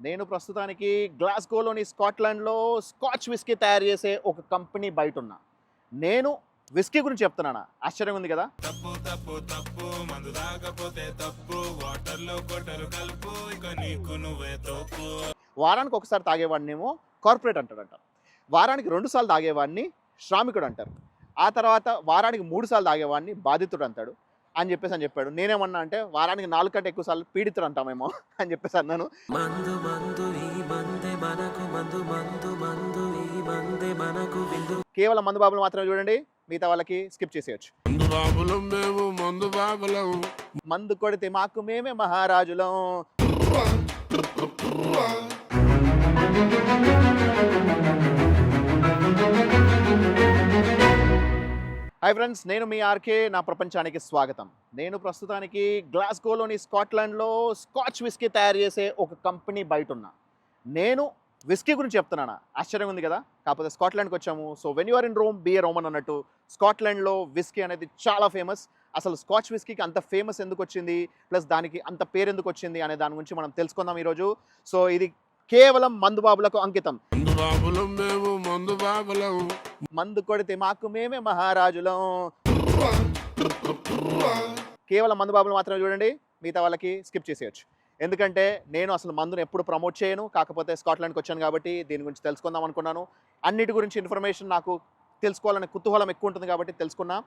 నేను ప్రస్తుతానికి గ్లాస్గోలోని స్కాట్లాండ్లో scotch whisky తయారు చేసే ఒక కంపెనీ బయట ఉన్నా నేను విస్కీ గురించి చెప్తున్నానా? ఆశ్చర్యం ఉంది కదా? తప్పు తప్పు తప్పు మందు తాగపోతే తప్పు వాటర్లో కొట్టరు కలుపు ఇక నీకు నువ్వే తప్పు వారానికి ఒకసారి తాగేవాడినేమో కార్పొరేట్ అంటాడంట. వారానికి రెండు సార్లు తాగేవాడిని శ్రామికుడు అంటారు. ఆ తర్వాత వారానికి మూడు సార్లు తాగేవాడిని బాధితుడు అంటాడు. అని చెప్పేసి అని చెప్పాడు. నేనేమన్నా అంటే వారానికి నాలుగు కంటే ఎక్కువ సార్లు పీడితుడు అంటామేమో అని చెప్పేసి అన్నాను. కేవలం మందు బాబులు మాత్రమే చూడండి మిగతా వాళ్ళకి స్కిప్ చేసేయచ్చు. మందు బాబులం మేము మందు బాబులం. మందు కొడితే మాకు మేమే మహారాజులం. హాయ్ ఫ్రెండ్స్ నేను మీ ఆర్కే నా ప్రపంచానికి స్వాగతం. నేను ప్రస్తుతానికి గ్లాస్గోలోని స్కాట్లాండ్లో స్కాచ్ విస్కీ తయారు చేసే ఒక కంపెనీ బయట ఉన్నా నేను విస్కీ గురించి చెప్తున్నానా? ఆశ్చర్యం ఉంది కదా? కాకపోతే స్కాట్లాండ్కి వచ్చాము. So when you're in Rome be a Roman అన్నట్టు స్కాట్లాండ్లో విస్కీ అనేది చాలా ఫేమస్ అసలు స్కాచ్ విస్కీకి అంత ఫేమస్ ఎందుకు వచ్చింది? ప్లస్ దానికి అంత పేరు ఎందుకు వచ్చింది? అనే దాని గురించి మనం తెలుసుకుందాం ఈరోజు. సో ఇది కేవలం మందుబాబులకు అంకితం. మందుబాబులం మేము మందు బాబులం మందు కొడితే మాకు మేమే మహారాజులం. కేవలం మందు బాబులు మాత్రమే చూడండి మిగతా వాళ్ళకి స్కిప్ చేసేయచ్చు. ఎందుకంటే నేను అసలు మందును ఎప్పుడు ప్రమోట్ చేయను కాకపోతే స్కాట్లాండ్కి వచ్చాను కాబట్టి దీని గురించి తెలుసుకుందాం అనుకున్నాను. అన్నిటి గురించి ఇన్ఫర్మేషన్ నాకు తెలుసుకోవాలనే కుతూహలం ఎక్కువ ఉంటుంది కాబట్టి తెలుసుకున్నా.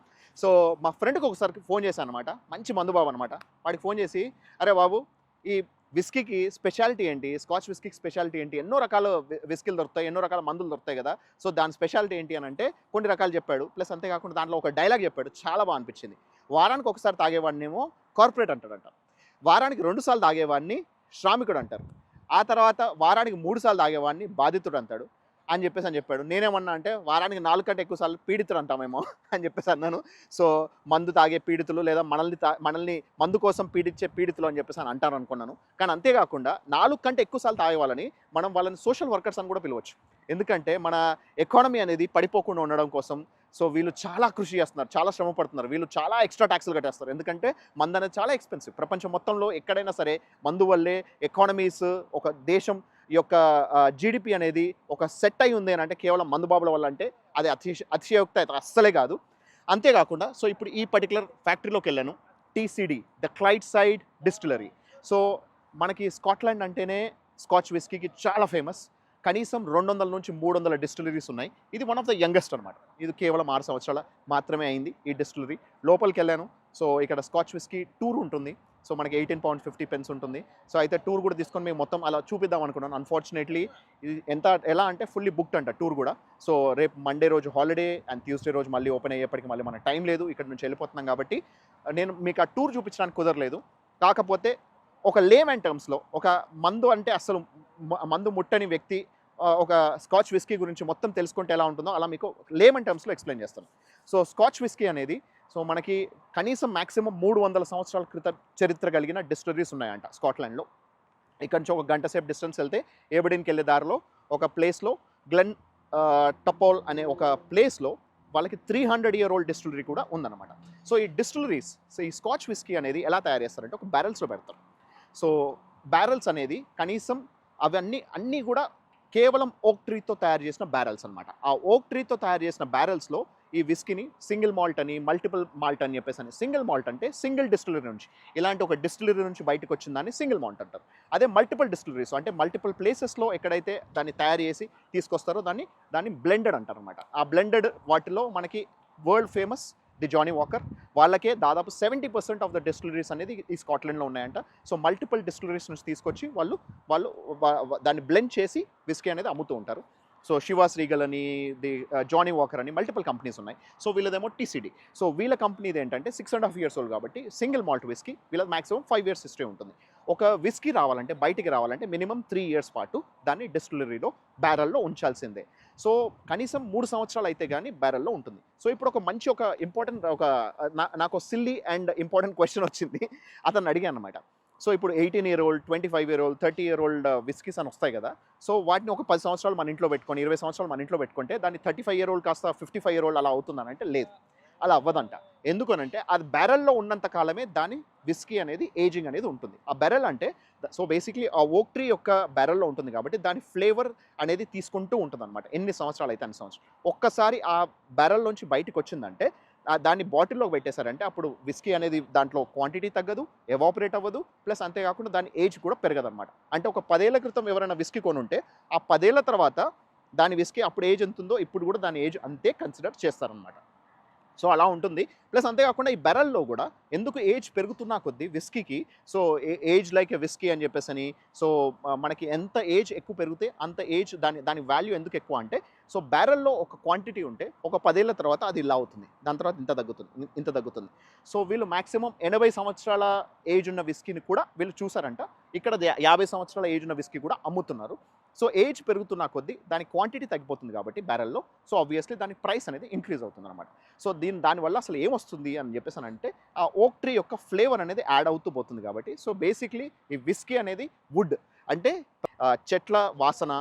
సో మా ఫ్రెండ్కి ఒకసారి ఫోన్ చేశాను అనమాట మంచి మందు బాబు అనమాట వాడికి ఫోన్ చేసి అరే బాబు ఈ విస్కీకి స్పెషాలిటీ ఏంటి? స్కాచ్ విస్కీకి స్పెషాలిటీ ఏంటి? ఎన్నో రకాల విస్కీలు దొరుకుతాయి ఎన్నో రకాల మందులు దొరుకుతాయి కదా. సో దాని స్పెషాలిటీ ఏంటి అని అంటే కొన్ని రకాలు చెప్పాడు. ప్లస్ అంతేకాకుండా దాంట్లో ఒక డైలాగ్ చెప్పాడు. చాలా బాగా అనిపించింది. వారానికి ఒకసారి తాగేవాడినేమో కార్పొరేట్ అంటాడంట. వారానికి రెండుసార్లు తాగేవాడిని శ్రామికుడు అంటారు. ఆ తర్వాత వారానికి మూడు సార్లు తాగేవాడిని బాధితుడు అంటాడు. అని చెప్పేసి అని చెప్పాడు. నేనేమన్నా అంటే వారానికి నాలుగు కంటే ఎక్కువ సార్లు పీడితులు అంటామేమో అని చెప్పేసి అన్నాను. సో మందు తాగే పీడితులు లేదా మనల్ని తా మనల్ని మందు కోసం పీడించే పీడితులు అని చెప్పేసి అని అంటాను అనుకున్నాను. కానీ అంతేకాకుండా నాలుగు కంటే ఎక్కువ సార్లు తాగే వాళ్ళని మనం వాళ్ళని సోషల్ వర్కర్స్ అని కూడా పిలవచ్చు. ఎందుకంటే మన ఎకానమీ అనేది పడిపోకుండా ఉండడం కోసం సో వీళ్ళు చాలా కృషి చేస్తున్నారు చాలా శ్రమ పడుతున్నారు వీళ్ళు చాలా ఎక్స్ట్రా ట్యాక్స్లు కట్టేస్తారు ఎందుకంటే మందు అనేది చాలా ఎక్స్పెన్సివ్. ప్రపంచం మొత్తంలో ఎక్కడైనా సరే మందు వల్లే ఎకానమీస్ ఒక దేశం యొక్క జీడిపి అనేది ఒక సెట్ అయి ఉంది అని అంటే కేవలం మందుబాబుల వల్ల అంటే అది అతిశ అతిశయోక్త అయితే అస్సలే కాదు. అంతేకాకుండా సో ఇప్పుడు ఈ పర్టికులర్ ఫ్యాక్టరీలోకి వెళ్ళాను TCD the Clydeside distillery. So మనకి స్కాట్లాండ్ అంటేనే స్కాచ్ విస్కీకి చాలా ఫేమస్. కనీసం రెండు వందల నుంచి మూడు వందల డిస్టిలరీస్ ఉన్నాయి. ఇది వన్ ఆఫ్ ద యంగెస్ట్ అనమాట ఇది కేవలం ఆరు సంవత్సరాల మాత్రమే అయింది ఈ డిస్టిలరీ. లోపలికి వెళ్ళాను సో ఇక్కడ స్కాచ్ విస్కీ టూర్ ఉంటుంది. సో మనకి ఎయిటీన్ పాయింట్ ఫిఫ్టీ పెన్స్ ఉంటుంది. సో అయితే టూర్ కూడా తీసుకొని మేము మొత్తం అలా చూపిద్దాం అనుకున్నాను. అన్ఫార్చునేట్లీ ఇది ఎంత ఎలా అంటే ఫుల్లీ బుక్డ్ అంట టూర్ కూడా. సో రేపు మండే రోజు హాలిడే అండ్ ట్యూస్డే రోజు మళ్ళీ ఓపెన్ అయ్యేప్పటికి మళ్ళీ మన టైం లేదు. ఇక్కడ నుంచి వెళ్ళిపోతున్నాం కాబట్టి నేను మీకు ఆ టూర్ చూపించడానికి కుదరలేదు. కాకపోతే ఒక లేమ్ అండ్ టర్మ్స్లో ఒక మందు అంటే అసలు మందు ముట్టని వ్యక్తి ఒక స్కాచ్ విస్కీ గురించి మొత్తం తెలుసుకుంటే ఎలా ఉంటుందో అలా మీకు లేమన్ టర్మ్స్లో ఎక్స్ప్లెయిన్ చేస్తాను. సో స్కాచ్ విస్కీ అనేది సో మనకి కనీసం మ్యాక్సిమం మూడు వందల సంవత్సరాల క్రిత చరిత్ర కలిగిన డిస్టరీస్ ఉన్నాయంట స్కాట్లాండ్లో. ఇక్కడ నుంచి ఒక గంట సేపు డిస్టెన్స్ వెళ్తే ఏబడిన్కి వెళ్ళే దారిలో ఒక ప్లేస్లో గ్లెన్ టపోల్ అనే ఒక ప్లేస్లో వాళ్ళకి three hundred year old distillery కూడా ఉందన్నమాట. సో ఈ డిస్టిలరీస్ సో ఈ స్కాచ్ విస్కీ అనేది ఎలా తయారు చేస్తారంటే ఒక బ్యారెల్స్లో పెడతారు. సో బ్యారెల్స్ అనేది కనీసం అవన్నీ అన్నీ కూడా కేవలం ఓక్ ట్రీతో తయారు చేసిన బ్యారెల్స్ అనమాట ఆ ఓక్ ట్రీతో తయారు చేసిన బ్యారెల్స్లో ఈ విస్కీని సింగిల్ మాల్ట్ అని మల్టిపుల్ మాల్ట్ అని చెప్పేసి అని సింగిల్ మాల్ట్ అంటే సింగిల్ డిస్టిలరీ నుంచి. ఇలాంటి ఒక డిస్టిలరీ నుంచి బయటకు వచ్చిందని దాన్ని సింగిల్ మాల్ట్ అంటారు. అదే మల్టిపుల్ డిస్టిలరీస్ అంటే మల్టిపుల్ ప్లేసెస్లో ఎక్కడైతే దాన్ని తయారు చేసి తీసుకొస్తారో దాన్ని దాన్ని బ్లెండెడ్ అంటారు అనమాట ఆ బ్లెండెడ్ వాటిలో మనకి world famous the Johnnie Walker. వాళ్ళకే దాదాపు seventy percent of the distilleries అనేది ఈ స్కాట్లాండ్లో ఉన్నాయంట. సో మల్టిపుల్ డిస్టిలరీస్ నుంచి తీసుకొచ్చి వాళ్ళు వాళ్ళు దాన్ని బ్లెండ్ చేసి విస్కీ అనేది అమ్ముతూ ఉంటారు. సో శివాస్ రీగల్ అని ది జానీ వాకర్ అని మల్టిపుల్ కంపెనీస్ ఉన్నాయి. సో వీళ్ళదేమో టీసీడీ. సో వీళ్ళ కంపెనీది ఏంటంటే six and half years old కాబట్టి సింగిల్ మాల్ట్ విస్కీ వీళ్ళ మాక్సిమం ఫైవ్ ఇయర్స్ హిస్టరీ ఉంటుంది. ఒక విస్కీ రావాలంటే బయటికి రావాలంటే మినిమం త్రీ ఇయర్స్ పాటు దాన్ని డిస్టిలరీలో బ్యారల్లో ఉంచాల్సిందే. సో కనీసం మూడు సంవత్సరాలు అయితే కానీ బ్యారెల్లో ఉంటుంది. సో ఇప్పుడు ఒక మంచి ఒక ఇంపార్టెంట్ ఒక నా- నాకు సిల్లీ అండ్ ఇంపార్టెంట్ క్వశ్చన్ వచ్చింది. అతను అడిగాను అనమాట సో ఇప్పుడు eighteen year old twenty five year old thirty year old whiskies అని వస్తాయి కదా. సో వాటిని ఒక పది సంవత్సరాలు మన ఇంట్లో పెట్టుకొని ఇరవై సంవత్సరాలు మన ఇంట్లో పెట్టుకుంటే దాన్ని థర్టీ ఫైవ్ ఇయర్ ఓల్డ్ కాస్త ఫిఫ్టీ ఫైవ్ ఇయర్ ఓల్డ్ అలా అవుతుందని అంటే లేదు. అలా అవ్వదంట. ఎందుకనంటే అది బ్యారెల్లో ఉన్నంత కాలమే దాని విస్కీ అనేది ఏజింగ్ అనేది ఉంటుంది. ఆ బ్యారెల్ అంటే సో బేసిక్లీ ఆ ఓక్ ట్రీ యొక్క బ్యారెల్లో ఉంటుంది కాబట్టి దాని ఫ్లేవర్ అనేది తీసుకుంటూ ఉంటుంది అనమాట ఎన్ని సంవత్సరాలు అయితే అన్ని సంవత్సరాలు. ఒక్కసారి ఆ బ్యారెల్లోంచి బయటకు వచ్చిందంటే దాన్ని బాటిల్లో పెట్టేశారంటే అప్పుడు విస్కీ అనేది దాంట్లో క్వాంటిటీ తగ్గదు ఎవాపరేట్ అవ్వదు ప్లస్ అంతేకాకుండా దాని ఏజ్ కూడా పెరగదన్నమాట. అంటే ఒక పదేళ్ళ క్రితం ఎవరైనా విస్కీ కొనుంటే ఆ పదేళ్ళ తర్వాత దాని విస్కీ అప్పుడు ఏజ్ ఎంత ఉందో ఇప్పుడు కూడా దాని ఏజ్ అంతే కన్సిడర్ చేస్తారనమాట సో అలా ఉంటుంది. ప్లస్ అంతేకాకుండా ఈ బెరల్లో కూడా ఎందుకు ఏజ్ పెరుగుతున్నా కొద్దీ విస్కీకి so age like a whisky అని చెప్పేసి అని సో మనకి ఎంత ఏజ్ ఎక్కువ పెరిగితే అంత ఏజ్ దాని దాని వాల్యూ ఎందుకు ఎక్కువ అంటే సో బ్యారెల్లో ఒక క్వాంటిటీ ఉంటే ఒక పదేళ్ళ తర్వాత అది ఇలా అవుతుంది. దాని తర్వాత ఇంత తగ్గుతుంది ఇంత తగ్గుతుంది. సో వీళ్ళు మ్యాక్సిమం ఎనభై సంవత్సరాల ఏజ్ ఉన్న విస్కీని కూడా వీళ్ళు చూసారంట. ఇక్కడ యాభై సంవత్సరాల ఏజ్ ఉన్న విస్కీ కూడా అమ్ముతున్నారు. సో ఏజ్ పెరుగుతున్న కొద్దీ దాని క్వాంటిటీ తగ్గిపోతుంది కాబట్టి బ్యారెల్లో సో ఆబ్వియస్లీ దాని ప్రైస్ అనేది ఇంక్రీజ్ అవుతుంది అనమాట సో దీని దానివల్ల అసలు ఏమొస్తుంది అని చెప్పేసి అంటే ఆ ఓక్ ట్రీ యొక్క ఫ్లేవర్ అనేది యాడ్ అవుతూ పోతుంది కాబట్టి సో బేసిక్లీ ఈ విస్కీ అనేది వుడ్ అంటే చెట్ల వాసన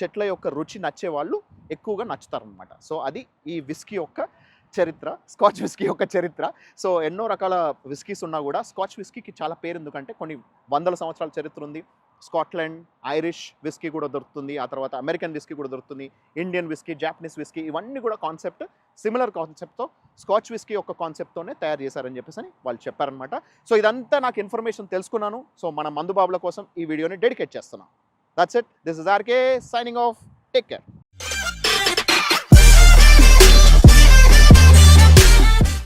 చెట్ల యొక్క రుచి నచ్చే వాళ్ళు ఎక్కువగా నచ్చుతారనమాట సో అది ఈ విస్కీ యొక్క చరిత్ర స్కాచ్ విస్కీ యొక్క చరిత్ర. సో ఎన్నో రకాల విస్కీస్ ఉన్నా కూడా స్కాచ్ విస్కీకి చాలా పేరు ఎందుకంటే కొన్ని వందల సంవత్సరాల చరిత్ర ఉంది. స్కాట్లాండ్ ఐరిష్ విస్కీ కూడా దొరుకుతుంది. ఆ తర్వాత అమెరికన్ విస్కీ కూడా దొరుకుతుంది. ఇండియన్ విస్కీ జాపనీస్ విస్కీ ఇవన్నీ కూడా కాన్సెప్ట్ సిమిలర్ కాన్సెప్ట్తో స్కాచ్ విస్కీ యొక్క కాన్సెప్ట్తోనే తయారు చేశారని చెప్పేసి అని వాళ్ళు చెప్పారనమాట సో ఇదంతా నాకు ఇన్ఫర్మేషన్ తెలుసుకున్నాను. సో మన మందుబాబుల కోసం ఈ వీడియోని డెడికేట్ చేస్తున్నాను. That's it this is RK signing off take care